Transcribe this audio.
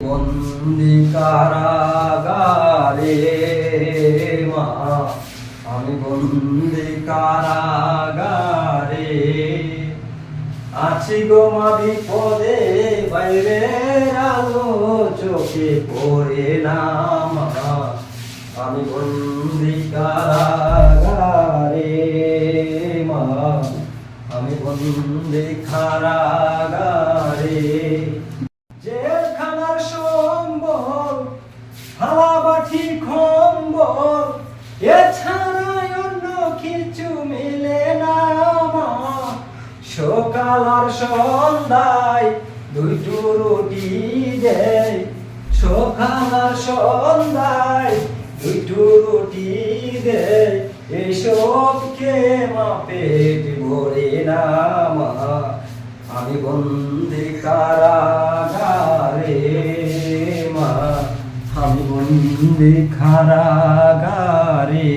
বন্দি কারাগারে মা, আমি বন্দি কারাগারে আছি গো মা বিপদে, বাইরে আলো চোখে পড়ে না মা, আমি বন্দি কারাগারে মা, আমি বন্দি কারাগারে হাওয়াবাটি খম্বল এছাড়া অন্য কিছু মিলে না। সকাল আর সন্ধ্যায় দুইটু রুটি দেয় সকাল আর সন্ধ্যায় দুইটু রুটি দেয় এইসব কে মা পেট ভরে না মা আমি বন্দি বন্দি কারাগারে